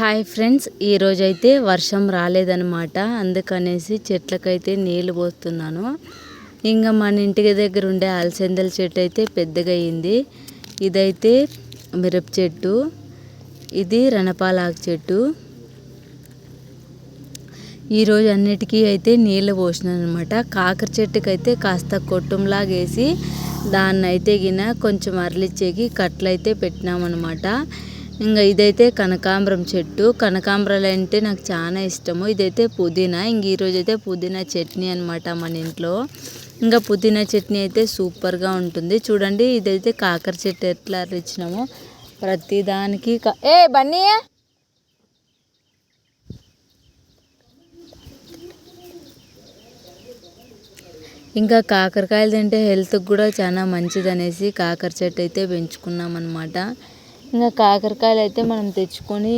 Hi friends ఈరోజైతే వర్షం రాలేదనమాట అందుకనేసి చెట్లకైతే నీళ్ళు పోస్తున్నాను. ఇంకా మన ఇంటికి దగ్గర ఉండే అలసందల చెట్టు అయితే పెద్దగా అయింది ఇదైతే మిరప చెట్టు ఇది రణపాలాకు చెట్టు. ఈరోజు అన్నిటికీ అయితే నీళ్ళు పోసినాను అనమాట కాకర చెట్టుకైతే కాస్త కొట్టంలాగా వేసి దాన్ని అయితే గిన కొంచెం అరలిచ్చేకి కట్లయితే పెట్టినామన్నమాట. ఇంకా ఇదైతే కనకాంబరం చెట్టు. కనకాంబరాలు అంటే నాకు చాలా ఇష్టము. ఇదైతే పుదీనా. ఇంక ఈరోజు అయితే పుదీనా చట్నీ అనమాట మన ఇంట్లో. ఇంకా పుదీనా చట్నీ అయితే సూపర్గా ఉంటుంది. చూడండి ఇదైతే కాకర చెట్టు ఎట్లా ఇచ్చినామో ప్రతిదానికి ఏ బన్నీ! ఇంకా కాకరకాయలు తింటే హెల్త్కి కూడా చాలా మంచిది అనేసి కాకర చెట్టు అయితే పెంచుకున్నాం అనమాట ఇంకా కాకరకాయలు అయితే మనం తెచ్చుకొని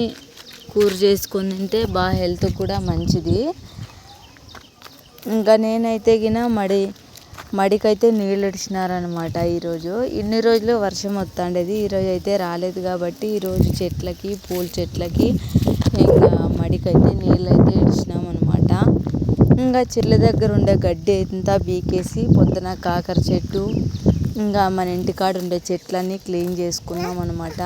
కూర చేసుకొని తింటే బాగా హెల్త్ కూడా మంచిది. ఇంకా నేనైతే గిన మడి మడికైతే నీళ్ళు ఇడిచినారనమాట ఈరోజు. ఇన్ని రోజులు వర్షం వస్తుండేది ఈరోజు అయితే రాలేదు కాబట్టి ఈరోజు చెట్లకి పూల చెట్లకి ఇంకా మడికైతే నీళ్ళు అయితే ఇడిచినాం అనమాట ఇంకా చెట్ల దగ్గర ఉండే గడ్డి అంతా బీకేసి పొద్దున కాకర చెట్టు ఇంకా మన ఇంటికాడ ఉండే చెట్లన్నీ క్లీన్ చేసుకున్నాం అనమాట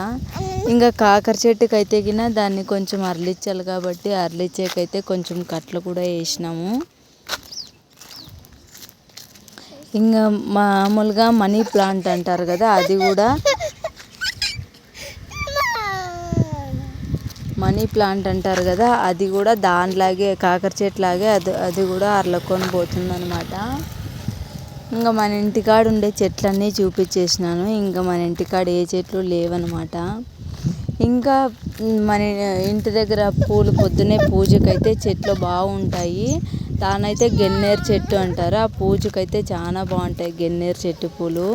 ఇంకా కాకర చెట్టుకి అయితే గిన దాన్ని కొంచెం అరలిచ్చాలి కాబట్టి అరలిచ్చేకైతే కొంచెం కట్లు కూడా వేసినాము. ఇంకా మామూలుగా మనీ ప్లాంట్ అంటారు కదా అది కూడా మనీ ప్లాంట్ అంటారు కదా అది కూడా దానిలాగే కాకర చెట్లాగే అది అది కూడా అరలకొని పోతుంది అనమాట ఇంకా మన ఇంటికాడ ఉండే చెట్లన్నీ చూపించేసినాను. ఇంకా మన ఇంటికాడ ఏ చెట్లు లేవన్నమాట. ఇంకా మన ఇంటి దగ్గర పూలు పొద్దునే పూజకైతే చెట్లు బాగుంటాయి. దానైతే గన్నేరు చెట్టు అంటారు. ఆ పూజకైతే చాలా బాగుంటాయి గన్నేరు చెట్టు పూలు.